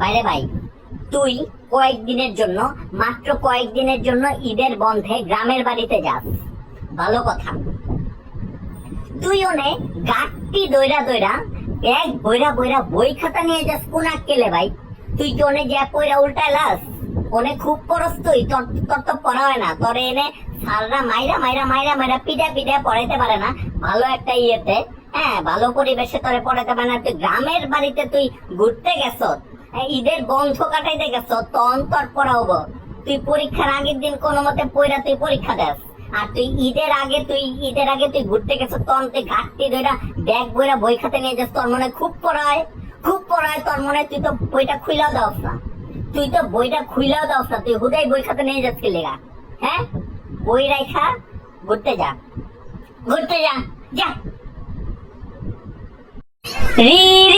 বাইরে ভাই, তুই কয়েকদিনের জন্য, মাত্র কয়েকদিনের জন্য ঈদের বন্ধে গ্রামের বাড়িতে যাস। ভালো কথা। তুই ওনে গাঁটটি দইরা দইরা, এক বইরা বইরা বই খাতা নিয়ে যাস কোন আক্কেলে ভাই? তুই কি ওনে যা পয়রা উল্টায় লাস? ওনে খুব করস তুই, তোর তোর তো পড়া হয় না। তোর এনে সাররা মাইরা মাইরা মাইরা মাইরা পিঠা পিঠা পড়াইতে পারে না। ভালো একটা ইয়েতে হ্যাঁ ভালো পরিবেশে তোরে পড়াইতে পারে না। তুই গ্রামের বাড়িতে তুই ঘুরতে গেছ ঈদের বন্ধ কাটাইতে গেছ তখন তোর পড়াবো তুই পরীক্ষার আগের দিন কোনো মতে পয়রা তুই পরীক্ষা দেস। আর তুই ঈদের আগে, তুই ঈদের আগে তুই ঘুরতে গেছ তখন তুই ঘাটতি ধরে ব্যাগ বইরা বই খাতে নিয়ে যাস, তোর মনে খুব পড়ায়। খুব পড়ায়, তোর মনে তুই তো বইটা খুইলাও দাও না। তুই তো বইটা খুইলাও দাও না, তুই হুদাই বই খাতে নিয়ে যাস কি লেগা? হ্যাঁ? বই রাখা ঘুরতে যা। ঘুরতে যা যা। রি